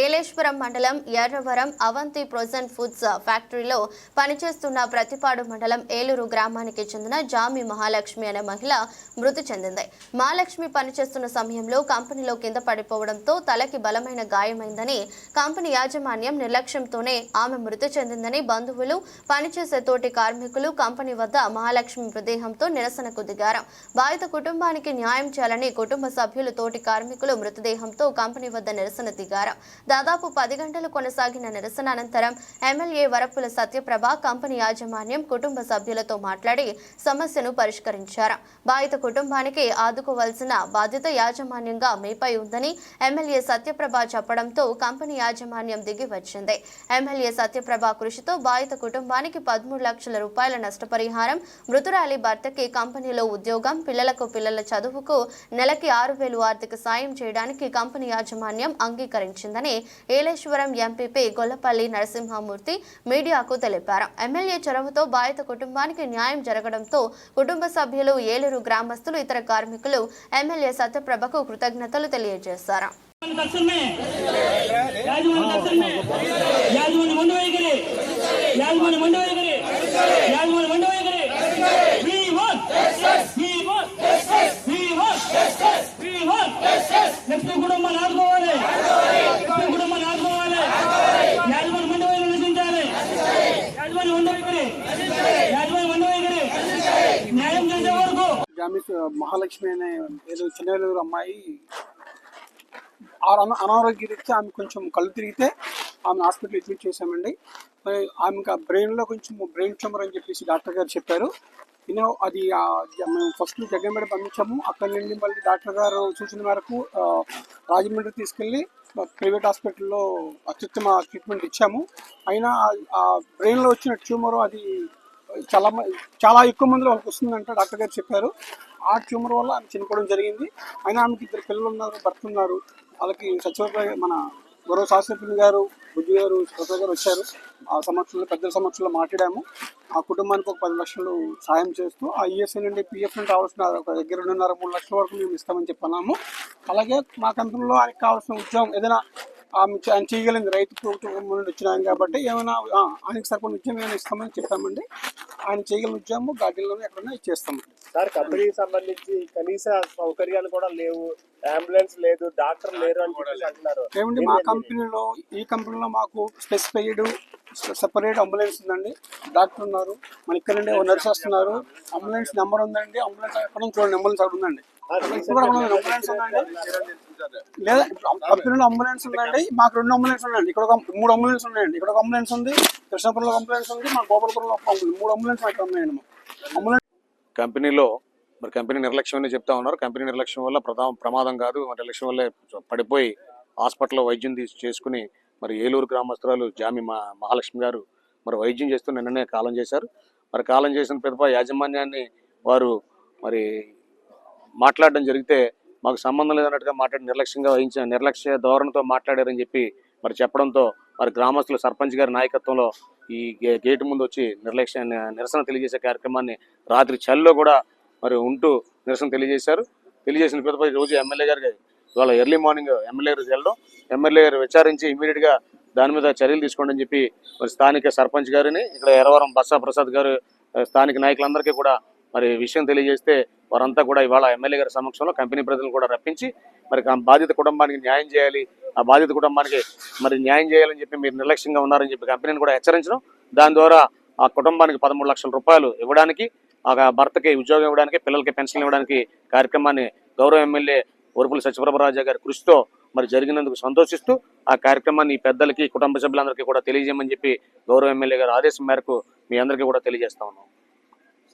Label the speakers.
Speaker 1: ఏలేశ్వరం మండలం ఎర్రవరం అవంతి ప్రొజన్ ఫుడ్స్ ఫ్యాక్టరీలో పనిచేస్తున్న ప్రతిపాడు మండలం ఏలూరు గ్రామానికి చెందిన జామి మహాలక్ష్మి అనే మహిళ మృతి చెందింది. మహాలక్ష్మి పనిచేస్తున్న సమయంలో కంపెనీలో కింద పడిపోవడంతో తలకి బలమైన గాయమైందని కంపెనీ యాజమాన్యం నిర్లక్ష్యంతోనే ఆమె మృతి చెందిందని బంధువులు పనిచేసే తోటి కార్మికులు కంపెనీ వద్ద మహాలక్ష్మి మృతదేహంతో నిరసనకు దిగారు. బాధిత కుటుంబానికి న్యాయం చేయాలని కుటుంబ సభ్యులు తోటి కార్మికులు మృతదేహంతో కంపెనీ వద్ద నిరసన దిగారు. దాదాపు పది గంటలు కొనసాగిన నిరసన అనంతరం ఎమ్మెల్యే వరపుల సత్యప్రభ కంపెనీ యాజమాన్యం కుటుంబ సభ్యులతో మాట్లాడి సమస్యను పరిష్కరించారు. బాధిత కుటుంబానికి ఆదుకోవాల్సిన బాధ్యత యాజమాన్యంగా మీపై ఉందని ఎమ్మెల్యే సత్యప్రభ చెప్పడంతో కంపెనీ యాజమాన్యం దిగి వచ్చింది. ఎమ్మెల్యే సత్యప్రభ కృషితో బాధిత కుటుంబానికి పదమూడు లక్షల రూపాయల నష్టపరిహారం మృతురాలి భర్తకి కంపెనీలో ఉద్యోగం పిల్లలకు పిల్లల చదువుకు నెలకి ఆరు వేలు ఆర్థిక సాయం చేయడానికి కంపెనీ యాజమాన్యం అంగీకరించిందని ఏలేశ్వరం ఎంపీపీ గొల్లపల్లి నరసింహమూర్తి మీడియాకు తెలిపారు. ఎమ్మెల్యే చొరవతో బాధిత కుటుంబానికి న్యాయం జరగడంతో కుటుంబ సభ్యులు ఏలూరు గ్రామస్తులు ఇతర కార్మికులు ఎమ్మెల్యే సత్యప్రభకు కృతజ్ఞతలు తెలియజేశారు.
Speaker 2: యాజమాన్య తక్షణమే యాజమాన్య మండు యాజమాన్య వరకు
Speaker 3: మహాలక్ష్మి అనే ఏదో చిన్నేలూరు అమ్మాయి ఆ అనారోగ్య రీత్యా ఆమె కొంచెం కళ్ళు తిరిగితే ఆమె హాస్పిటల్ అడ్మిట్ చేశామండి. మరి ఆమెకు ఆ బ్రెయిన్లో కొంచెం బ్రెయిన్ ట్యూమర్ అని చెప్పేసి డాక్టర్ గారు చెప్పారు. యూనో అది మేము ఫస్ట్ జగ్గంపేట పంపించాము. అక్కడ నుండి మళ్ళీ డాక్టర్ గారు సూచన మేరకు రాజమండ్రి తీసుకెళ్ళి ప్రైవేట్ హాస్పిటల్లో అత్యుత్తమ ట్రీట్మెంట్ ఇచ్చాము. అయినా ఆ బ్రెయిన్లో వచ్చిన ట్యూమర్ అది చాలా చాలా ఎక్కువ మందిలో వాళ్ళకి వస్తుందంట డాక్టర్ గారు చెప్పారు. ఆ ట్యూమర్ వల్ల ఆమె చనిపోవడం జరిగింది. అయినా ఆమెకి ఇద్దరు పిల్లలు ఉన్నారు భర్త ఉన్నారు. వాళ్ళకి సచివ మన గౌరవ శాస్త్రపతి గారు బుద్ధి గారు శ్రోత గారు వచ్చారు. ఆ సమక్షంలో పెద్దల సమక్షంలో మాట్లాడాము. ఆ కుటుంబానికి ఒక పది లక్షలు సాయం చేస్తూ ఆ ఈఎస్ఐ నుండి పిఎఫ్ నుండి కావాల్సిన ఒక దగ్గర రెండున్నర మూడు లక్షల వరకు మేము ఇస్తామని చెప్పన్నాము. అలాగే మా కంపెనీలో ఆయనకు కావాల్సిన ఉద్యోగం ఏదైనా ఆమె ఆయన చేయగలిగింది. రైతు కుటుంబం నుండి వచ్చిన ఆయన కాబట్టి ఏమైనా ఆయనకి సరిపడిన ఉద్యోగం ఏమైనా ఇస్తామని చెప్పామండి. ఆయన చేయగలిగిన ఉద్యోగము గాడిలోనే ఎక్కడైనా ఇచ్చేస్తామండి
Speaker 4: సార్ కంపెనీకి సంబంధించి కనీస సౌకర్యాలు కూడా లేవు. అంబులెన్స్ లేదు డాక్టర్ లేరు అని చెప్పేసి అంటున్నారు.
Speaker 3: ఏమండి మా కంపెనీలో ఈ కంపెనీలో మాకు స్పెసిఫైడ్ సెపరేట్ అంబులెన్స్ ఉందండి. డాక్టర్ ఉన్నారు మన ఇక్కడ నుండి నర్స్ వస్తున్నారు. అంబులెన్స్ నెంబర్ ఉందండి అంబులెన్స్ ఎక్కడ నుంచి చూడండి అంబులెన్స్ అక్కడ ఉందండి, అంబులెన్స్ ఉందండి. లేదా కంపెనీలో అంబులెన్స్ ఉందండి. మాకు రెండు అంబులెన్స్ ఉన్నాయండి ఇక్కడ ఒక మూడు అంబులెన్స్ ఉన్నాయండి ఇక్కడ ఒక అంబులెన్స్ ఉంది. కృష్ణాపురంలో అంబులెన్స్ ఉంది. మా గోపాలపురంలో మూడు అంబులెన్స్ ఇక్కడ ఉన్నాయండి అంబులెన్స్
Speaker 5: కంపెనీలో మరి కంపెనీ నిర్లక్ష్యం అని చెప్తా ఉన్నారు. కంపెనీ నిర్లక్ష్యం వల్ల ప్రధా ప్రమాదం కాదు. మరి నిర్లక్ష్యం వల్లే పడిపోయి హాస్పిటల్లో వైద్యం తీసి చేసుకుని మరి ఏలూరు గ్రామస్తురాలు జామి మహాలక్ష్మి గారు మరి వైద్యం చేస్తూ నిన్ననే కాలం చేశారు. మరి కాలం చేసిన పిదప యాజమాన్యాన్ని వారు మరి మాట్లాడడం జరిగితే మాకు సంబంధం లేదన్నట్టుగా మాట్లాడి నిర్లక్ష్యంగా వహించిన నిర్లక్ష్య ధోరణితో మాట్లాడారని చెప్పి మరి చెప్పడంతో మరి గ్రామస్తులు సర్పంచ్ గారి నాయకత్వంలో ఈ గే- గేటు ముందు వచ్చి నిర్లక్ష్య నిరసన తెలియజేసే కార్యక్రమాన్ని రాత్రి చలిలో కూడా మరి ఉంటూ నిరసన తెలియజేశారు. తెలియజేసిన పిదపై రోజు ఎమ్మెల్యే గారికి ఇవాళ ఎర్లీ మార్నింగ్ ఎమ్మెల్యే గారు వెళ్ళడం. ఎమ్మెల్యే గారు విచారించి ఇమీడియట్గా గా దాని మీద చర్యలు తీసుకోండి అని చెప్పి మరి స్థానిక సర్పంచ్ గారిని ఇక్కడ ఎరవరం బస్సా ప్రసాద్ గారు స్థానిక నాయకులందరికీ కూడా మరి విషయం తెలియజేస్తే వారంతా కూడా ఇవాళ ఎమ్మెల్యే గారి సమక్షంలో కంపెనీ ప్రజలను కూడా రప్పించి మరి ఆ బాధిత కుటుంబానికి న్యాయం చేయాలి. ఆ బాధిత కుటుంబానికి మరి న్యాయం చేయాలని చెప్పి మీరు నిర్లక్ష్యంగా ఉన్నారని చెప్పి కంపెనీని కూడా హెచ్చరించడం. దాని ద్వారా ఆ కుటుంబానికి పదమూడు లక్షల రూపాయలు ఇవ్వడానికి ఆ భర్తకి ఉద్యోగం ఇవ్వడానికి పిల్లలకి పెన్షన్ ఇవ్వడానికి కార్యక్రమాన్ని గౌరవ ఎమ్మెల్యే ఉరుపుల సత్యప్రభరాజా గారి కృషితో మరి జరిగినందుకు సంతోషిస్తూ ఆ కార్యక్రమాన్ని పెద్దలకి కుటుంబ సభ్యులందరికీ కూడా తెలియజేయమని చెప్పి గౌరవ ఎమ్మెల్యే గారి ఆదేశం మేరకు మీ అందరికీ కూడా తెలియజేస్తా ఉన్నాం.